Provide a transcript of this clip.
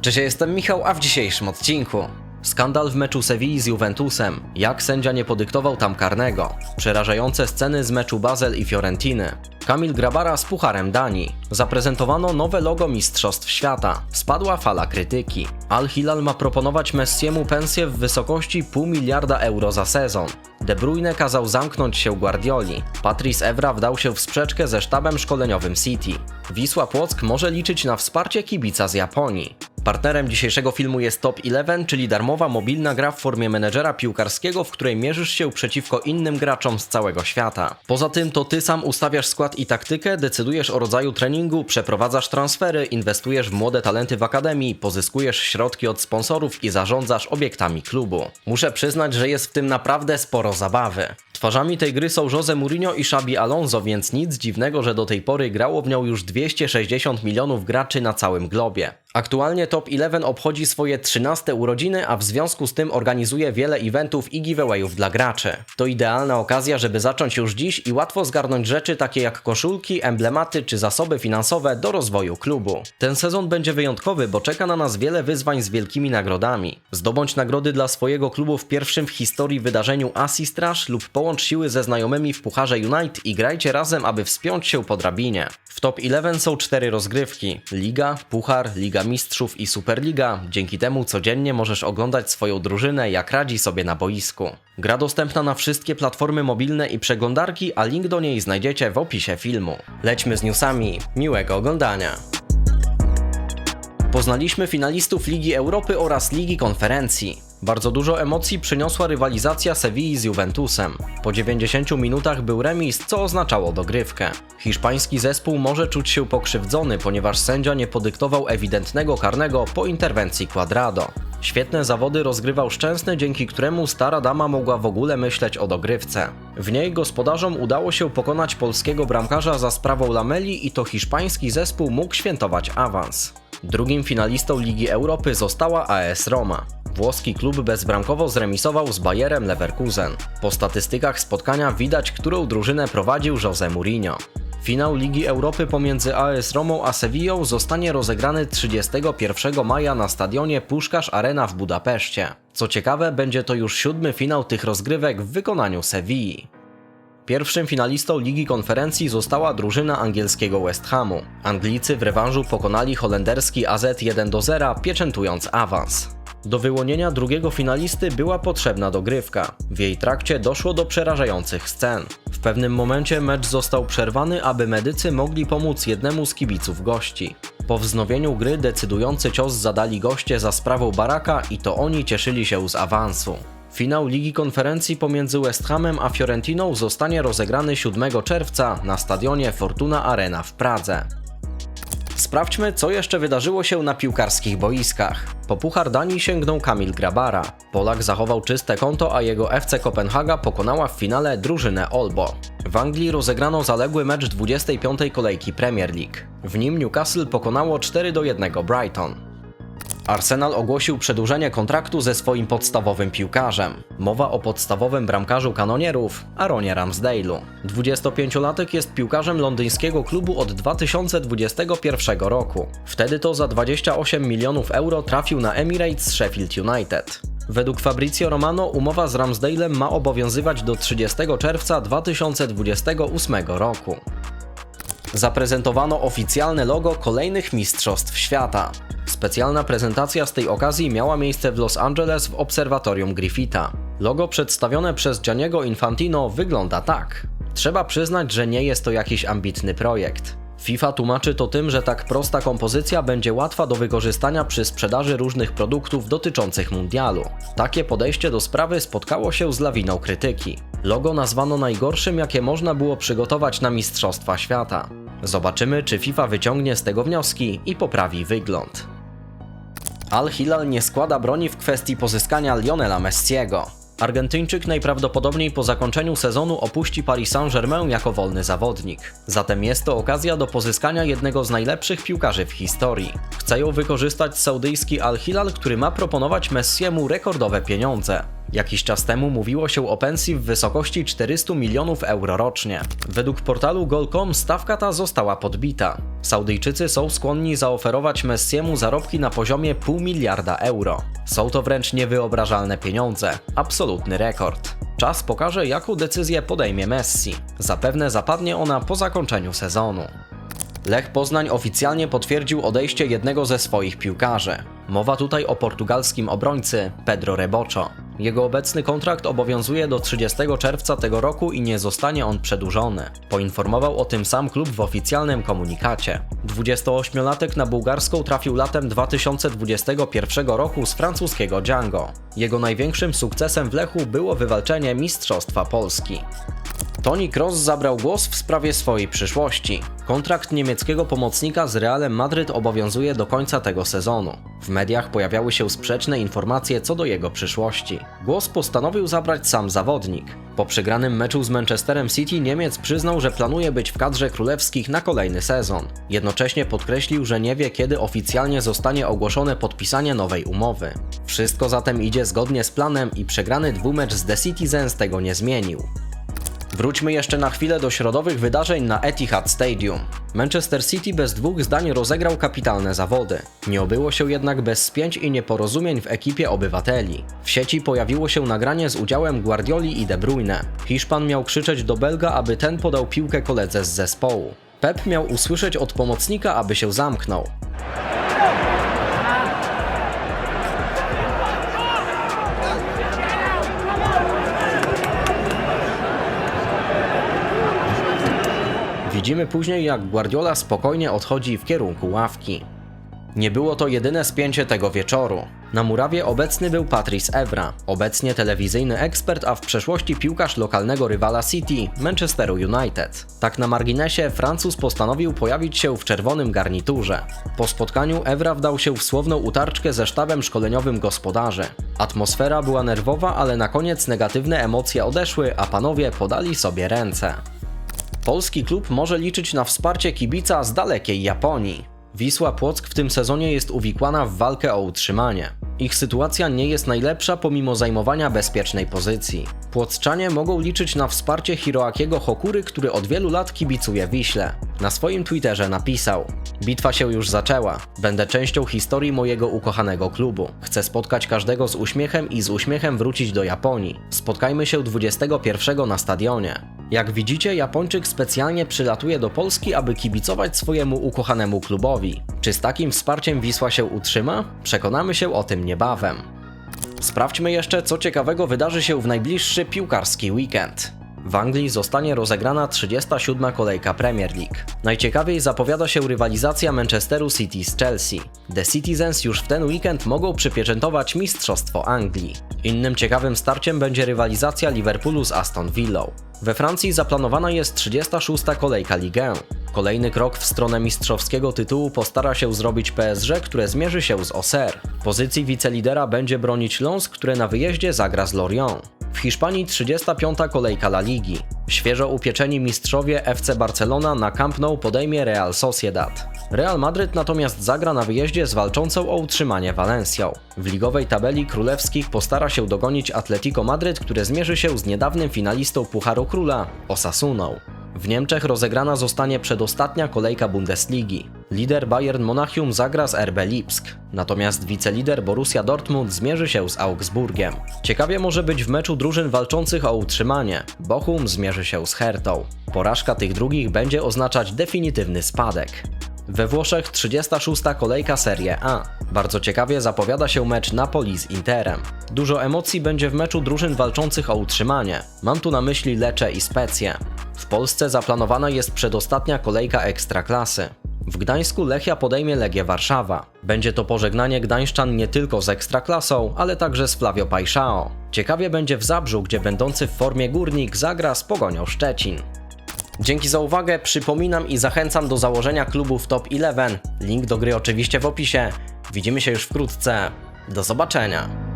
Cześć, ja jestem Michał, a w dzisiejszym odcinku Skandal w meczu Sewilli z Juventusem. Jak sędzia nie podyktował tam karnego. Przerażające sceny z meczu Basel i Fiorentiny. Kamil Grabara z Pucharem Danii. Zaprezentowano nowe logo Mistrzostw Świata. Spadła fala krytyki. Al Hilal ma proponować Messiemu pensję w wysokości pół miliarda euro za sezon. De Bruyne kazał zamknąć się Guardioli. Patrice Evra wdał się w sprzeczkę ze sztabem szkoleniowym City. Wisła Płock może liczyć na wsparcie kibica z Japonii. Partnerem dzisiejszego filmu jest Top 11, czyli darmowa mobilna gra w formie menedżera piłkarskiego, w której mierzysz się przeciwko innym graczom z całego świata. Poza tym to ty sam ustawiasz skład i taktykę, decydujesz o rodzaju treningu, przeprowadzasz transfery, inwestujesz w młode talenty w akademii, pozyskujesz środki od sponsorów i zarządzasz obiektami klubu. Muszę przyznać, że jest w tym naprawdę sporo zabawy. Twarzami tej gry są Jose Mourinho i Xabi Alonso, więc nic dziwnego, że do tej pory grało w nią już 260 milionów graczy na całym globie. Aktualnie Top 11 obchodzi swoje 13 urodziny, a w związku z tym organizuje wiele eventów i giveawayów dla graczy. To idealna okazja, żeby zacząć już dziś i łatwo zgarnąć rzeczy takie jak koszulki, emblematy czy zasoby finansowe do rozwoju klubu. Ten sezon będzie wyjątkowy, bo czeka na nas wiele wyzwań z wielkimi nagrodami. Zdobądź nagrody dla swojego klubu w pierwszym w historii wydarzeniu Assist Rush lub połącz siły ze znajomymi w Pucharze Unite i grajcie razem, aby wspiąć się po drabinie. W Top 11 są cztery rozgrywki: Liga, Puchar, Liga Mistrzów i Superliga. Dzięki temu codziennie możesz oglądać swoją drużynę, jak radzi sobie na boisku. Gra dostępna na wszystkie platformy mobilne i przeglądarki, a link do niej znajdziecie w opisie filmu. Lećmy z newsami. Miłego oglądania. Poznaliśmy finalistów Ligi Europy oraz Ligi Konferencji. Bardzo dużo emocji przyniosła rywalizacja Sewilli z Juventusem. Po 90 minutach był remis, co oznaczało dogrywkę. Hiszpański zespół może czuć się pokrzywdzony, ponieważ sędzia nie podyktował ewidentnego karnego po interwencji Quadrado. Świetne zawody rozgrywał Szczęsny, dzięki któremu stara dama mogła w ogóle myśleć o dogrywce. W niej gospodarzom udało się pokonać polskiego bramkarza za sprawą Lameli i to hiszpański zespół mógł świętować awans. Drugim finalistą Ligi Europy została AS Roma. Włoski klub bezbramkowo zremisował z Bayerem Leverkusen. Po statystykach spotkania widać, którą drużynę prowadził Jose Mourinho. Finał Ligi Europy pomiędzy AS Romą a Sewillą zostanie rozegrany 31 maja na stadionie Puszkarz Arena w Budapeszcie. Co ciekawe, będzie to już siódmy finał tych rozgrywek w wykonaniu Sewilli. Pierwszym finalistą Ligi Konferencji została drużyna angielskiego West Hamu. Anglicy w rewanżu pokonali holenderski AZ 1 do 0, pieczętując awans. Do wyłonienia drugiego finalisty była potrzebna dogrywka. W jej trakcie doszło do przerażających scen. W pewnym momencie mecz został przerwany, aby medycy mogli pomóc jednemu z kibiców gości. Po wznowieniu gry decydujący cios zadali goście za sprawą Baraka i to oni cieszyli się z awansu. Finał Ligi Konferencji pomiędzy West Hamem a Fiorentiną zostanie rozegrany 7 czerwca na stadionie Fortuna Arena w Pradze. Sprawdźmy, co jeszcze wydarzyło się na piłkarskich boiskach. Po Puchar Danii sięgnął Kamil Grabara. Polak zachował czyste konto, a jego FC Kopenhaga pokonała w finale drużynę Olbo. W Anglii rozegrano zaległy mecz 25. kolejki Premier League. W nim Newcastle pokonało 4 do 1 Brighton. Arsenal ogłosił przedłużenie kontraktu ze swoim podstawowym piłkarzem. Mowa o podstawowym bramkarzu kanonierów, Aaronie Ramsdale'u. 25-latek jest piłkarzem londyńskiego klubu od 2021 roku. Wtedy to za 28 milionów euro trafił na Emirates Sheffield United. Według Fabrizio Romano umowa z Ramsdale'em ma obowiązywać do 30 czerwca 2028 roku. Zaprezentowano oficjalne logo kolejnych Mistrzostw Świata. Specjalna prezentacja z tej okazji miała miejsce w Los Angeles w obserwatorium Griffitha. Logo przedstawione przez Gianniego Infantino wygląda tak. Trzeba przyznać, że nie jest to jakiś ambitny projekt. FIFA tłumaczy to tym, że tak prosta kompozycja będzie łatwa do wykorzystania przy sprzedaży różnych produktów dotyczących mundialu. Takie podejście do sprawy spotkało się z lawiną krytyki. Logo nazwano najgorszym, jakie można było przygotować na Mistrzostwa Świata. Zobaczymy, czy FIFA wyciągnie z tego wnioski i poprawi wygląd. Al Hilal nie składa broni w kwestii pozyskania Lionela Messiego. Argentyńczyk najprawdopodobniej po zakończeniu sezonu opuści Paris Saint-Germain jako wolny zawodnik. Zatem jest to okazja do pozyskania jednego z najlepszych piłkarzy w historii. Chce ją wykorzystać saudyjski Al Hilal, który ma proponować Messiemu rekordowe pieniądze. Jakiś czas temu mówiło się o pensji w wysokości 400 milionów euro rocznie. Według portalu Goal.com stawka ta została podbita. Saudyjczycy są skłonni zaoferować Messiemu zarobki na poziomie pół miliarda euro. Są to wręcz niewyobrażalne pieniądze. Absolutny rekord. Czas pokaże, jaką decyzję podejmie Messi. Zapewne zapadnie ona po zakończeniu sezonu. Lech Poznań oficjalnie potwierdził odejście jednego ze swoich piłkarzy. Mowa tutaj o portugalskim obrońcy Pedro Rebocho. Jego obecny kontrakt obowiązuje do 30 czerwca tego roku i nie zostanie on przedłużony. Poinformował o tym sam klub w oficjalnym komunikacie. 28-latek na bułgarską trafił latem 2021 roku z francuskiego Django. Jego największym sukcesem w Lechu było wywalczenie Mistrzostwa Polski. Toni Kroos zabrał głos w sprawie swojej przyszłości. Kontrakt niemieckiego pomocnika z Realem Madryt obowiązuje do końca tego sezonu. W mediach pojawiały się sprzeczne informacje co do jego przyszłości. Głos postanowił zabrać sam zawodnik. Po przegranym meczu z Manchesterem City Niemiec przyznał, że planuje być w kadrze królewskich na kolejny sezon. Jednocześnie podkreślił, że nie wie kiedy oficjalnie zostanie ogłoszone podpisanie nowej umowy. Wszystko zatem idzie zgodnie z planem i przegrany dwumecz z The Citizens tego nie zmienił. Wróćmy jeszcze na chwilę do środowych wydarzeń na Etihad Stadium. Manchester City bez dwóch zdań rozegrał kapitalne zawody. Nie obyło się jednak bez spięć i nieporozumień w ekipie obywateli. W sieci pojawiło się nagranie z udziałem Guardioli i De Bruyne. Hiszpan miał krzyczeć do Belga, aby ten podał piłkę koledze z zespołu. Pep miał usłyszeć od pomocnika, aby się zamknął. Widzimy później, jak Guardiola spokojnie odchodzi w kierunku ławki. Nie było to jedyne spięcie tego wieczoru. Na murawie obecny był Patrice Evra, obecnie telewizyjny ekspert, a w przeszłości piłkarz lokalnego rywala City, Manchesteru United. Tak na marginesie, Francuz postanowił pojawić się w czerwonym garniturze. Po spotkaniu Evra wdał się w słowną utarczkę ze sztabem szkoleniowym gospodarzy. Atmosfera była nerwowa, ale na koniec negatywne emocje odeszły, a panowie podali sobie ręce. Polski klub może liczyć na wsparcie kibica z dalekiej Japonii. Wisła Płock w tym sezonie jest uwikłana w walkę o utrzymanie. Ich sytuacja nie jest najlepsza pomimo zajmowania bezpiecznej pozycji. Płockczanie mogą liczyć na wsparcie Hiroakiego Hokury, który od wielu lat kibicuje Wiśle. Na swoim Twitterze napisał: Bitwa się już zaczęła. Będę częścią historii mojego ukochanego klubu. Chcę spotkać każdego z uśmiechem i z uśmiechem wrócić do Japonii. Spotkajmy się 21 na stadionie. Jak widzicie, Japończyk specjalnie przylatuje do Polski, aby kibicować swojemu ukochanemu klubowi. Czy z takim wsparciem Wisła się utrzyma? Przekonamy się o tym niebawem. Sprawdźmy jeszcze, co ciekawego wydarzy się w najbliższy piłkarski weekend. W Anglii zostanie rozegrana 37. kolejka Premier League. Najciekawiej zapowiada się rywalizacja Manchesteru City z Chelsea. The Citizens już w ten weekend mogą przypieczętować Mistrzostwo Anglii. Innym ciekawym starciem będzie rywalizacja Liverpoolu z Aston Villą. We Francji zaplanowana jest 36. kolejka Ligue 1. Kolejny krok w stronę mistrzowskiego tytułu postara się zrobić PSG, które zmierzy się z Auxerre. Pozycji wicelidera będzie bronić Lens, które na wyjeździe zagra z Lorient. W Hiszpanii 35. kolejka La Ligi. Świeżo upieczeni mistrzowie FC Barcelona na Camp Nou podejmie Real Sociedad. Real Madryt natomiast zagra na wyjeździe z walczącą o utrzymanie Valencją. W ligowej tabeli królewskich postara się dogonić Atletico Madryt, które zmierzy się z niedawnym finalistą Pucharu Króla Osasuną. W Niemczech rozegrana zostanie przedostatnia kolejka Bundesligi. Lider Bayern Monachium zagra z RB Lipsk, natomiast wicelider Borussia Dortmund zmierzy się z Augsburgiem. Ciekawie może być w meczu drużyn walczących o utrzymanie. Bochum zmierzy się z Hertą. Porażka tych drugich będzie oznaczać definitywny spadek. We Włoszech 36. kolejka Serie A. Bardzo ciekawie zapowiada się mecz Napoli z Interem. Dużo emocji będzie w meczu drużyn walczących o utrzymanie. Mam tu na myśli Lecce i Specję. W Polsce zaplanowana jest przedostatnia kolejka Ekstraklasy. W Gdańsku Lechia podejmie Legię Warszawa. Będzie to pożegnanie gdańszczan nie tylko z Ekstraklasą, ale także z Flavio Pajszao. Ciekawie będzie w Zabrzu, gdzie będący w formie górnik zagra z Pogonią Szczecin. Dzięki za uwagę, przypominam i zachęcam do założenia klubu w Top 11. Link do gry oczywiście w opisie. Widzimy się już wkrótce. Do zobaczenia.